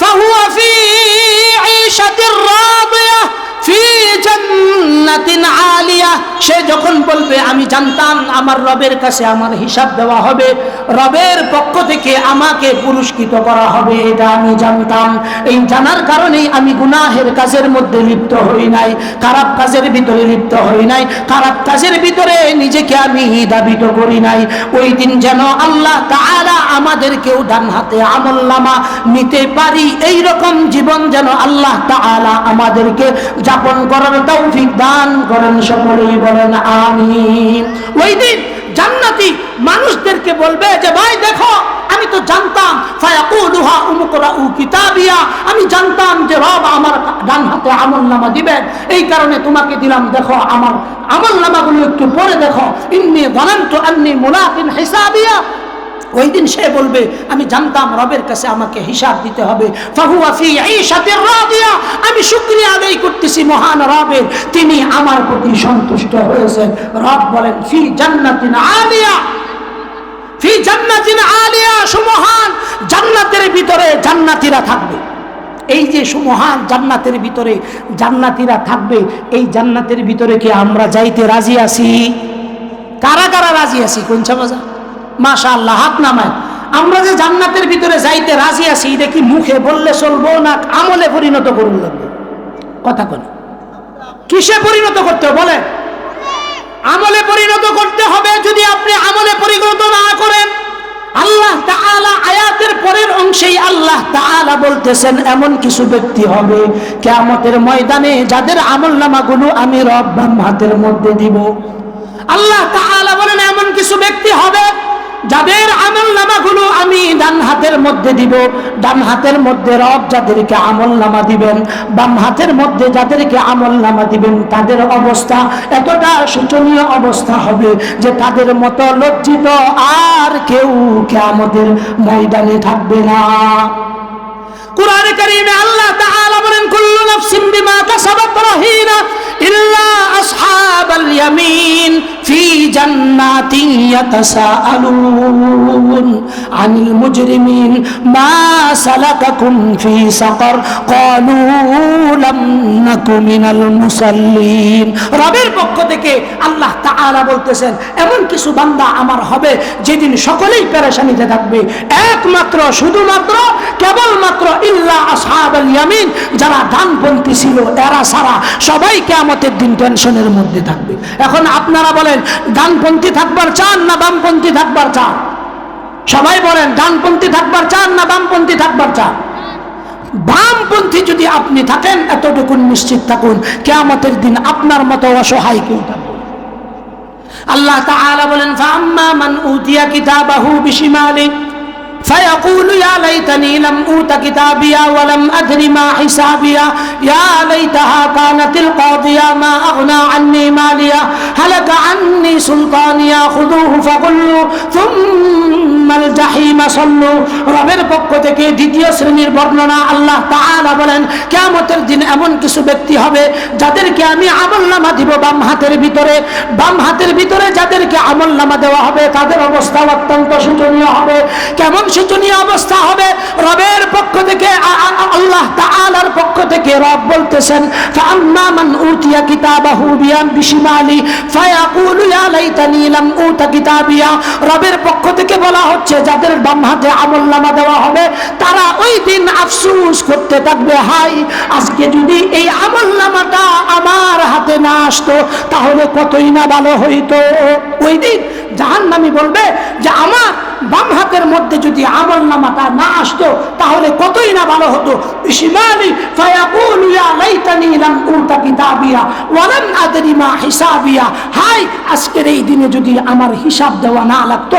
فهو في عيشة راضية সে যখন বলবে, আমি জানতাম আমার রবের কাছে আমার হিসাব দেওয়া হবে। রবের পক্ষ থেকে আমাকে পুরস্কৃত করা হবে, এটা আমি জানতাম। এই জানার কারণেই আমি গুনাহের কাজের মধ্যে লিপ্ত হই নাই, খারাপ কাজের ভিতরে লিপ্ত হই নাই, খারাপ কাজের ভিতরে নিজেকে আমি দাবিত করি নাই। ওই দিন যেন আল্লাহ তাআলা আমাদেরকেও ডান হাতে আমল নামা নিতে পারি। এই রকম জীবন যেন আল্লাহ তাআলা আমাদেরকে যাপন করার তৌফিক দান করেন সকলেই বলেন আমিন। ওই দিন জান্নাতি মানুষদেরকে বলবে যে, ভাই, দেখো, আমি তো জানতাম, ফায়াকুলুহা উমুকরাউ কিতাবিয়া। আমি জানতাম যে রব আমার ডান হাতে আমল নামা দিবেন। এই কারণে তোমাকে দিলাম, দেখো, আমার আমল নামাগুলো একটু পরে দেখো। ইন্নি জানান্তু আন্নি মুলাকিন হিসাবিয়া। ওই দিন সে বলবে, আমি জানতাম রবের কাছে আমাকে হিসাব দিতে হবে। আমি শুকরিয়া আদায় করতেছি মহান রবের। তিনি আমার প্রতি সন্তুষ্ট হয়েছেন। রব বলেন, ফি জান্নাতিন আলিয়া, ফি জান্নাতিন আলিয়া, সুমহান, জান্নাতের ভিতরে জান্নাতীরা থাকবে। এই যে সুমহান জান্নাতের ভিতরে জান্নাতীরা থাকবে, এই জান্নাতের ভিতরে কি আমরা যাইতে রাজি আছি? কারা কারা রাজি আছি? কোনছা মজা মাশা আল্লাহ হাত নামায়। আমরা যে জান্নাতের ভিতরে যাইতে রাজি আছি কি মুখে বললে চলবো না আমলে পরিণত করুন লাগবে? কথা কোন। কিসে পরিণত করতে বলেন। আমলে পরিণত করতে হবে যদি আপনি আমলে পরিণত না করেন। আল্লাহ তাআলা আয়াতের পরের অংশেই আল্লাহ তাআলা বলতেছেন, এমন কিছু ব্যক্তি হবে কিয়ামতের ময়দানে যাদের আমলনামাগুলো আমি রব বাম হাতের মধ্যে দিব। আল্লাহ তাআলা বলেন, এমন কিছু ব্যক্তি হবে যাদের আমল নামাগুলো আমি ডান হাতের মধ্যে দিব, ডান হাতের মধ্যে রব যাদেরকে আমল নামা দিবেন, বাম হাতের মধ্যে যাদেরকে আমল নামা দিবেন, তাদের অবস্থা এতটা শোচনীয় অবস্থা হবে যে তাদের মতো লজ্জিত আর কেউ কে আমাদের ময়দানে থাকবে না। কোরআনে কারীমে আল্লাহ তাআলা বলেন, কুল্লু নাফসিন বিমা কাসাবাত রাহিনা ইল্লা আসহাবাল ইয়ামিন। রবের পক্ষ থেকে আল্লাহ তাআলা বলতেছেন, এমন কিছু বান্দা আমার হবে যেদিন সকলেই পেরেশানিতে থাকবে। একমাত্র, শুধুমাত্র, কেবলমাত্র ইল্লা আসহাবাল ইয়ামিন, যারা ডানপন্থী ছিল, এরা সারা সবাই কিয়ামতের দিন টেনশনের মধ্যে থাকবে। এখন আপনারা বলেন ডানপন্থী থাকবার চান না বামপন্থী থাকবার চান? সবাই বলেন, ডানপন্থী থাকবার চান না বামপন্থী থাকবার চান? বামপন্থী যদি আপনি থাকেন, এতটুকুন নিশ্চিত থাকুন, কেয়ামতের দিন আপনার মতো অসহায় কেউ থাকুন আল্লাহ তাআলা বলেন ফাম্মা মান উতিয়া কিতাবাহু বিশিমালি فيقول يا ليتني لم أوت كتابيا ولم أدر ما حسابيا. يا ليتها كانت القاضية ما أغنى عني ماليا. هلك عني سلطانيا خذوه فغلوا. ثم আসন্ন রবের পক্ষ থেকে দ্বিতীয় শ্রেণির বর্ণনা আল্লাহ তাআলা বলেন, কিয়ামতের দিন এমন কিছু ব্যক্তি হবে যাদেরকে আমি আমলনামা দিব বাম হাতের ভিতরে। বাম হাতের ভিতরে যাদেরকে আমলনামা দেওয়া হবে, তাদের অবস্থা অত্যন্ত শোচনীয় হবে। কেমন শোচনীয় অবস্থা হবে? রবের পক্ষ থেকে আল্লাহ তাআলার পক্ষ থেকে রব বলতেছেন ফা আম্মা মান উতিয়া কিতাবাহু বিয়াম বিশিমালি ফায়াকুলু ইয়া রবের পক্ষ থেকে বলা হচ্ছে, যাদের বাম হাতে আমলনামা দেওয়া হবে, তারা ওই দিন আফসুস করতে থাকবে, হাই, আজকে যদি এই আমলনামাটা আমার হাতে না আসতো, তাহলে কতই না ভালো হইতো? ওই দিন জাহান্নামী বলবে যে, আমার বাম হাতের মধ্যে যদি আমল নামাটা না আসতো, তাহলে কতই না ভালো হতো। আজকের এই দিনে যদি আমার হিসাব দেওয়া না লাগতো,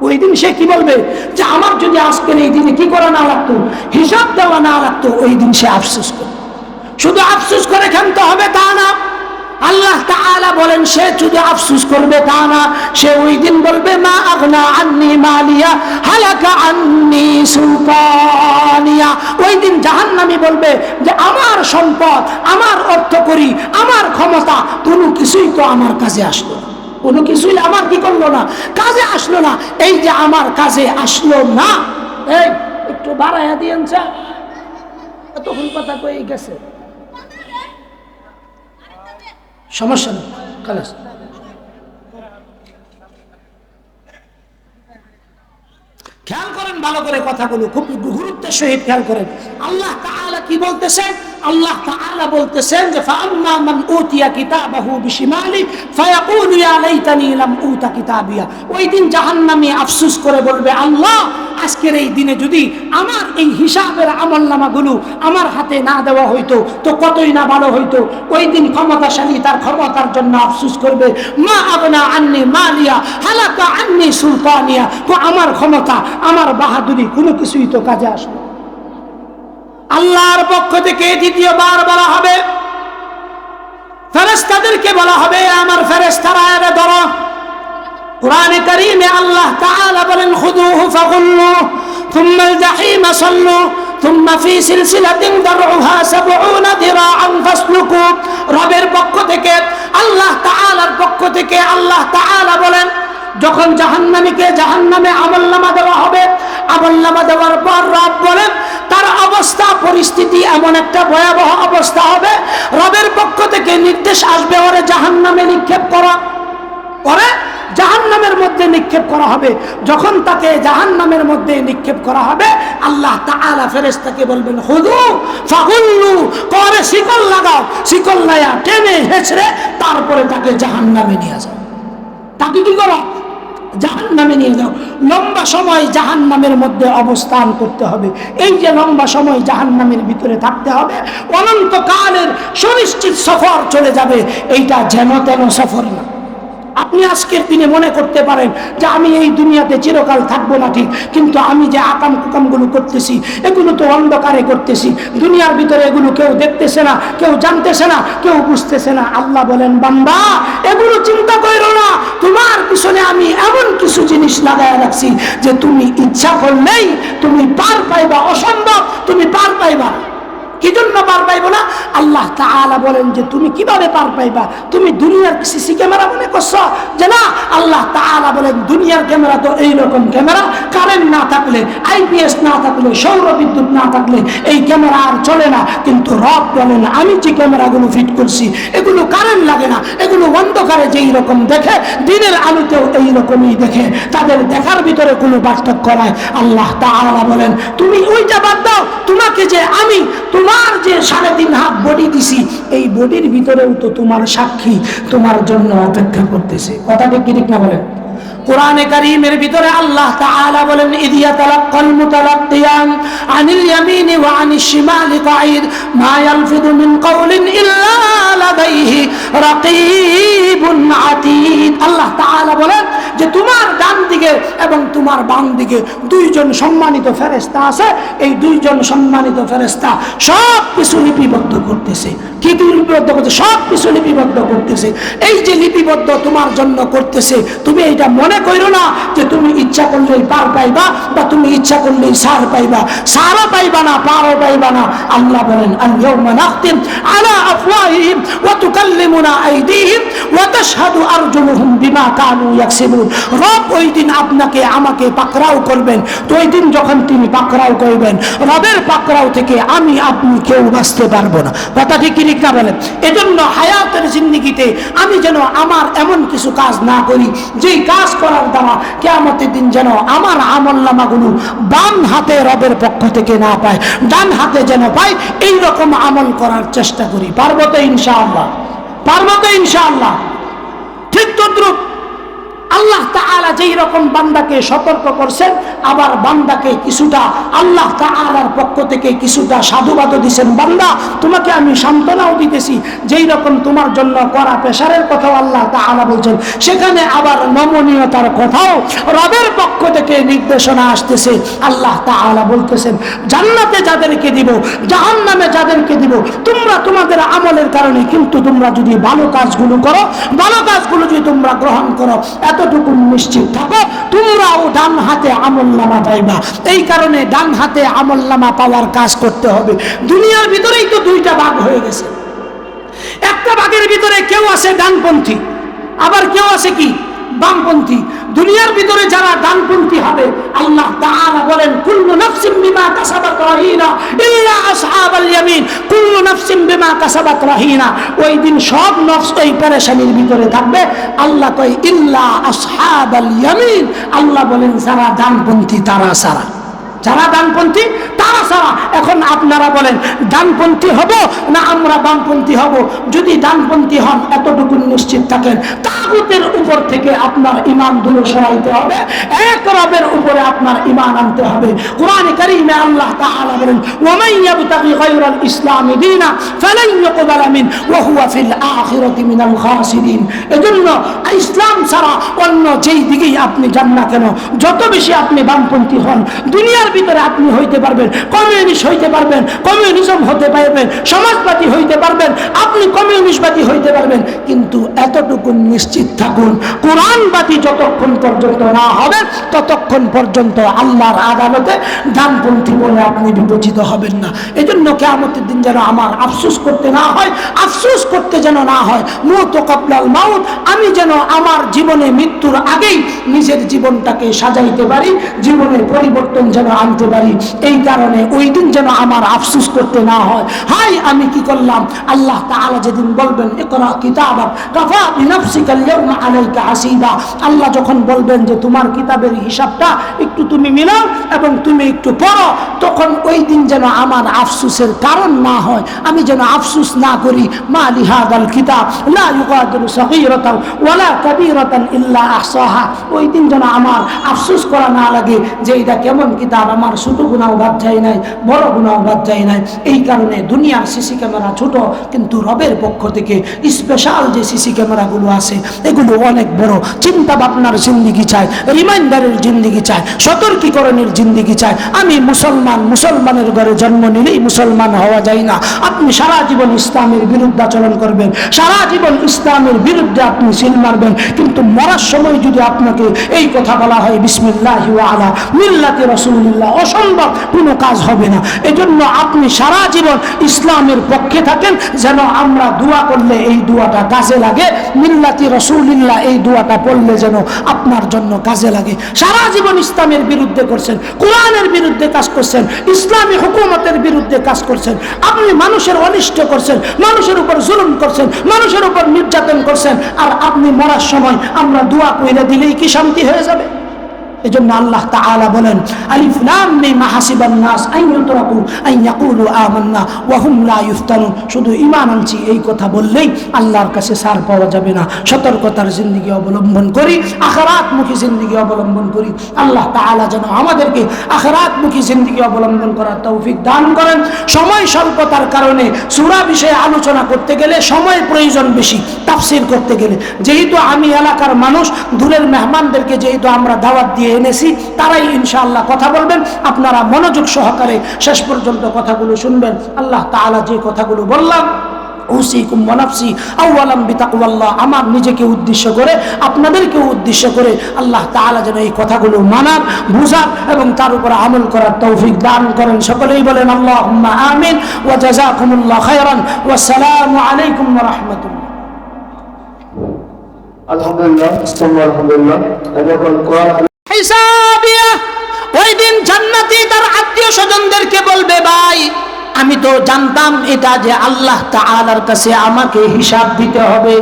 ওই দিন সে কি বলবে? যে আমার যদি আজকের এই দিনে কি করা না লাগতো, হিসাব দেওয়া না লাগতো, ওই দিন সে আফসোস করবে। শুধু আফসোস করে খেলতে হবে তা না। আল্লাহ তাআলা বলেন, সে শুধু আফসোস করবে তা না। সে ওই দিন বলবে, মা আগনা আন্নি মালিয়া, হালাকা আন্নি সুলতানিয়া। ওই দিন জাহান্নামী বলবে যে, আমার সম্পদ, আমার অর্থ করি আমার ক্ষমতা, কোনো কিছুই তো আমার কাছে আসলো কোনো কিছুই আমার কি করল না? কাজে আসলো না। এই যে আমার কাজে আসলো না, এই একটু বাড়াইয়া দিয়েন চা। তখন কথা কয়ে গেছে। সমস্যা নেই খেয়াল করেন ভালো করে কথাগুলো, খুব গুরুত্বের সহিত খেয়াল করেন। আল্লাহ কি বলতেছেন আল্লাহ তাআলা বলতেছেন যে, ফাআম্মা মান উতিয়া কিতাবাহু বিশিমালি, ফায়াকুলু ইয়া লাইতানি লাম উতা কিতাবিয়া। ওই দিন জাহান্নামী আফসোস করে বলবে, আল্লাহ, আজকের এই দিনে যদি আমার এই হিসাবের আমলনামাগুলো আমার হাতে না দেওয়া হইতো, তো কতই না ভালো হইতো? ওই দিন ক্ষমতাশালী তার ক্ষমতার জন্য আফসোস করবে, মা আবনা আন্নি মালিয়া, হালাকা আন্নি সুলতানিয়া। তো আমার ক্ষমতা, আমার বাহাদুরি কোনো কিছুই তো কাজে আসবে। আল্লাহর পক্ষ থেকে দ্বিতীয়বার বলা হবে। ফেরেস্তাদেরকে বলা হবে আমার ফেরেস্তারা এরা ধরো। কোরআনে কারিমে আল্লাহ তাআলা বলেন খুদুহু ফাগুল্লু থুম্মা জাহিমা সাল্লু থুম্মা ফি সিলসিলাতিন দারউহা 70 দিরাআন ফাসলুকু। রবের পক্ষ থেকে, আল্লাহ তাআলার পক্ষ থেকে আল্লাহ তাআলা বলেন, যখন জাহান্নামীকে জাহান্নামে আমলনামা দেওয়া হবে আমলনামা দেওয়ার পর রব বলেন, তার অবস্থা, পরিস্থিতি এমন একটা ভয়াবহ অবস্থা হবে। রবের পক্ষ থেকে নির্দেশ আসবে, ওরে জাহান্নামে নিক্ষেপ করা। পরে জাহান্নামের মধ্যে নিক্ষেপ করা হবে। যখন তাকে জাহান্নামের মধ্যে নিক্ষেপ করা হবে, আল্লাহ তাআলা ফেরেশতাকে বলবেন হুদু ফাগুল্লু, করে শিকল লাগাও। শিকল লায়া টেনে হেঁচড়ে তারপরে তাকে জাহান্নামে নিয়ে যাও। তাকে কি করো? জাহান নামে নিয়ে যাও। লম্বা সময় জাহান নামের মধ্যে অবস্থান করতে হবে। এই যে লম্বা সময় জাহান নামের ভিতরে থাকতে হবে, অনন্তকালের সুনিশ্চিত সফর চলে যাবে। এইটা যেন তেন সফর না। আপনি আজকের দিনে মনে করতে পারেন যে আমি এই দুনিয়াতে চিরকাল থাকব না ঠিক, কিন্তু আমি যে আকাম কুকামগুলো করতেছি, এগুলো তো অন্ধকারে করতেছি, দুনিয়ার ভিতরে এগুলো কেউ দেখতেছে না, কেউ জানতেছে না, কেউ বুঝতেছে না আল্লাহ বলেন, বান্দা, এগুলো চিন্তা করো না, তোমার পিছনে আমি এমন কিছু জিনিস লাগায় রাখছি যে তুমি ইচ্ছা করলেই তুমি পার পাইবা অসম্ভব, তুমি পার পাইবা। কি জন্য পার পাইবো না। আল্লাহ তাআলা বলেন যে, তুমি কীভাবে পার পাইবা? তুমি দুনিয়ার সিসি ক্যামেরা মনে করছ? যে, না, আল্লাহ তাআলা বলেন, দুনিয়ার ক্যামেরা তো এইরকম ক্যামেরা। কারেন্ট না থাকলে আইপিএস না থাকলে সৌর বিদ্যুৎ না থাকলে এই ক্যামেরা আর চলে না। কিন্তু রব বলেন, আমি যে ক্যামেরাগুলো ফিট করছি, এগুলো কারেন্ট লাগে না। এগুলো অন্ধকারে যেই রকম দেখে, দিনের আলোতেও এই রকমই দেখে। তাদের দেখার ভিতরে কোনো পার্থক্য নাই। আল্লাহ তাআলা বলেন, তুমি ওইটা বাদ দাও, তোমাকে যে আমি, তোমার যে সাড়ে তিন হাত বডি দিছি, এই বডির ভিতরেও তো তোমার সাক্ষী, তোমার জন্য অপেক্ষা করতেছে। কথাটা কি ঠিক না বলেন? কোরআনে কারীমের ভিতরে আল্লাহ তাআলা বলেন, ইদিয়া তালাক্কাল মুতালাক্কিয়ান আনিল ইয়ামিনি ওয়া আনিশ শিমালি কাঈদ মা ইয়ালফিদু মিন কাওলিন ইল্লা লাদাইহি রাকীবুন আতীদ আল্লাহ তাআলা বলেন যে তোমার ডান দিকে এবং তোমার বাম দিকে দুইজন সম্মানিত ফেরেস্তা আছে। এই দুইজন সম্মানিত ফেরেস্তা সব কিছু লিপিবদ্ধ করতেছে। কি লিপিবদ্ধ করতে সব কিছু লিপিবদ্ধ করতেছে। এই যে লিপিবদ্ধ তোমার জন্য করতেছে, তুমি এইটা মনে করো না যে তুমি ইচ্ছা করলেই পার পাইবা বা তুমি ইচ্ছা করলেই সার পাইবা। সারও পাইবা না, পারও পাইবা না। আল্লাহ বলেন রব আপনাকে, আমাকে পাকড়াও করবেন। তো ওই দিন যখন তিনি পাকড়াও করবেন, রবের পাকড়াও থেকে আমি, আপনি কেউ বাঁচতে পারব না। কথা ঠিক ঠিক না বলেন এজন্য হায়াতের জিন্দিগিতে আমি যেন আমার এমন কিছু কাজ না করি, যেই কাজ করার দ্বারা কেয়ামতের দিন যেন আমার আমল নামাগুলো বাম হাতে রবের পক্ষ থেকে না পায়, ডান হাতে যেন পাই এই রকম আমল করার চেষ্টা করি। পারব তো ইনশাআল্লাহ? পারব তো ইনশাআল্লাহ? ঠিক তদ্রুপ। আল্লাহ তাআলা যেই রকম বান্দাকে সতর্ক করছেন, আবার বান্দাকে কিছুটা আল্লাহ তাআলার পক্ষ থেকে কিছুটা সাধুবাদও দিছেন। বান্দা, তোমাকে আমি সান্ত্বনাও দিতেছি, যেই রকম তোমার জন্য করা পেশারের কথাও আল্লাহ তাআলা বলছেন। সেখানে আবার নমনীয়তার কথাও রবের পক্ষ থেকে নির্দেশনা আসতেছে। আল্লাহ তাআলা বলতেছেন, জান্নাতে যাদেরকে দিব, জাহান্নামে যাদেরকে দিব, তোমরা তোমাদের আমলের কারণে কিন্তু তোমরা যদি ভালো কাজগুলো করো, ভালো কাজগুলো যদি তোমরা গ্রহণ করো এতটুকু নিশ্চিত থাকো, তোমরাও ডান হাতে আমল নামা পাইবা। এই কারণে ডান হাতে আমল নামা পাওয়ার কাজ করতে হবে। দুনিয়ার ভিতরেই তো দুইটা ভাগ হয়ে গেছে। একটা ভাগের ভিতরে কেউ আছে ডানপন্থী, আবার কেউ আছে কি? বামপন্থী। দুনিয়ার ভিতরে যারা ডানপন্থী হবে, আল্লাহ তাআলা বলেন, কুল্লু নাফসিন বিমা কাসাবাত রাহিনা ইল্লা আসহাবাল ইয়ামিন। কুল্লু নাফসিন বিমা কাসাবাত রাহিনা। ওই দিন সব নফস ওই পেরেশানির ভিতরে থাকবে। আল্লাহ কয়, ইল্লা আসহাবাল ইয়ামিন। আল্লাহ বলেন, যারা ডানপন্থী, তারা সারা। যারা ডানপন্থী ছাড়া এখন আপনারা বলেন, ডানপন্থী হব না আমরা বামপন্থী হব? যদি ডানপন্থী হন, এতটুকু নিশ্চিত থাকেন। তাগুতের উপর থেকে আপনার ইমান দূরে সরাইতে হবে। এক রবের উপরে আপনার ইমান আনতে হবে। কোরআন কারীমে আল্লাহ তাআলা বলেন, ওয়ামান ইয়াবতাগি গায়রাল ইসলামি দীনা ফালান ইউকবালা মিন ওয়া হুয়া ফিল আখিরাতি মিনাল খাসিরিন এজন্য ইসলাম ছাড়া অন্য যেই দিকেই আপনি যান না কেন, যত বেশি আপনি বামপন্থী হন, দুনিয়ার ভিতরে আপনি হইতে পারবেন। কমিউনিস্ট হইতে পারবেন, কমিউনিজম হতে পারবেন, সমাজবাদী হইতে পারবেন, আপনি কমিউনিস্টবাদী হইতে পারবেন, কিন্তু এতটুকু নিশ্চিত থাকুন, কোরআনবাদী যতক্ষণ পর্যন্ত না হবে, ততক্ষণ পর্যন্ত আল্লাহর আদালতে ডানপন্থী বলে আপনি বিবেচিত হবেন না। এই জন্য কেমতের দিন যেন আমার আফসোস করতে না হয়, আফসোস করতে যেন না হয়, মৌত কপলাল মাউত, আমি যেন আমার জীবনে মৃত্যুর আগেই নিজের জীবনটাকে সাজাইতে পারি, জীবনের পরিবর্তন যেন আনতে পারি, এই কারণে ওই দিন যেন আমার আফসুস করতে না হয়। হাই, আমি কি করলাম? আল্লাহ তাআলা যেদিন বলবেন আল্লাহ যখন বলবেন যে, তোমার কিতাবের হিসাবটা একটু তুমি মিলাও এবং তুমি একটু পড়ো, তখন ওই দিন যেন আমার আফসোসের কারণ না হয়। আমি যেন আফসোস না করি, মা লিহাদাল কিতাব, লা ইউগাদিরু সগীরাতাও ওয়ালা কাবীরাতান ইল্লা আহসাহা। ওই দিন যেন আমার আফসুস করা না লাগে যে এটা কেমন কিতাব? আমার ছোট গুণাও বাদ যায় নাই, বড় গুণাও বাদ যায় নাই। এই কারণে দুনিয়ার সিসি ক্যামেরা ছোট, কিন্তু রবের পক্ষ থেকে স্পেশাল যে সিসি ক্যামেরাগুলো আছে, এগুলো অনেক বড়। চিন্তা ভাবনার জিন্দিগি চায় রিমাইন্ডারের জিন্দিগি চায় সতর্কীকরণের জিন্দিগি চায় আমি মুসলমান, মুসলমানের ঘরে জন্ম নিলেই মুসলমান হওয়া যায় না। আপনি সারা জীবন ইসলামের বিরুদ্ধাচরণ করবেন, সারা জীবন ইসলামের বিরুদ্ধে আপনি সিল মারবেন, কিন্তু মরার সময় যদি আপনাকে এই কথা বলা হয়, বিসমিল্লাহ আলা মিল্লাতে রসুল্লাহ অসম্ভব কোনো কাজ হবে না। এজন্য আপনি সারা জীবন ইসলামের পক্ষে থাকেন, যেন আমরা দোয়া করলে এই দোয়াটা কাজে লাগে। মিল্লাতি রসুলিল্লাহ এই দোয়াটা পড়লে যেন আপনার জন্য কাজে লাগে। সারা জীবন ইসলামের বিরুদ্ধে করছেন, কোরআনের বিরুদ্ধে কাজ করছেন, ইসলামী হুকুমতের বিরুদ্ধে কাজ করছেন। আপনি মানুষের অনিষ্ট করছেন, মানুষের উপর জুলুম করছেন, মানুষের উপর নির্যাতন করছেন, আর আপনি মরার সময় আমরা দোয়া কইলে দিলেই কি শান্তি হয়ে যাবে? এজন্য আল্লাহ তাআলা বলেন, আলিফ লাম নাস ইউতরাকু ইয়াকুলু আমান্না, ওয়া হুম লা শুধু ঈমান আনছি এই কথা বললেই আল্লাহর কাছে সার পাওয়া যাবে না। সতর্কতার অবলম্বন করি অবলম্বন করি। আল্লাহ তাআলা যেন আমাদেরকে অবলম্বন করার তৌফিক দান করেন। সময় স্বল্পতার কারণে সূরা বিষয়ে আলোচনা করতে গেলে সময় প্রয়োজন বেশি, তাফসীর করতে গেলে। যেহেতু আমি এলাকার মানুষ, দূরের মেহমানদেরকে যেহেতু আমরা দাওয়াত দিয়ে এনেছি, তারাই ইনশাআল্লাহ কথা বলবেন। আপনারা মনোযোগ সহকারে শেষ পর্যন্ত কথাগুলো শুনবেন। আল্লাহ তাআলা যে কথাগুলো বললাম উসিকুম ওয়ানাফসি আউয়ালাম বিতাকওয়াল্লাহ আমার নিজেকে উদ্দেশ্য করে আপনাদেরকে উদ্দেশ্য করে আল্লাহ তাআলা যেন এই কথাগুলো মানার বুঝার এবং তার উপর আমল করার তৌফিক দান করেন। সকলেই বলেন, আল্লাহুম্মা আমিন ওয়া জাযাকুমুল্লাহ খায়রান ওয়া আসসালামু আলাইকুম ওয়া আলহামদুলিল্লাহ আলহামদুলিল্লাহ। ওই দিন জান্নাতি তার আত্মীয় স্বজনদেরকে বলবে, ভাই, আমি তো জানতাম এটা যে আল্লাহ তাআলার কাছে আমাকে হিসাব দিতে হবে।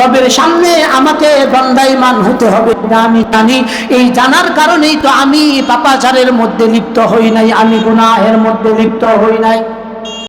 রবের সামনে আমাকে দণ্ডায়মান হতে হবে। আমি জানি। এই জানার কারণেই তো আমি পাপাচারের মধ্যে লিপ্ত হই নাই, আমি গুনাহের মধ্যে লিপ্ত হই নাই।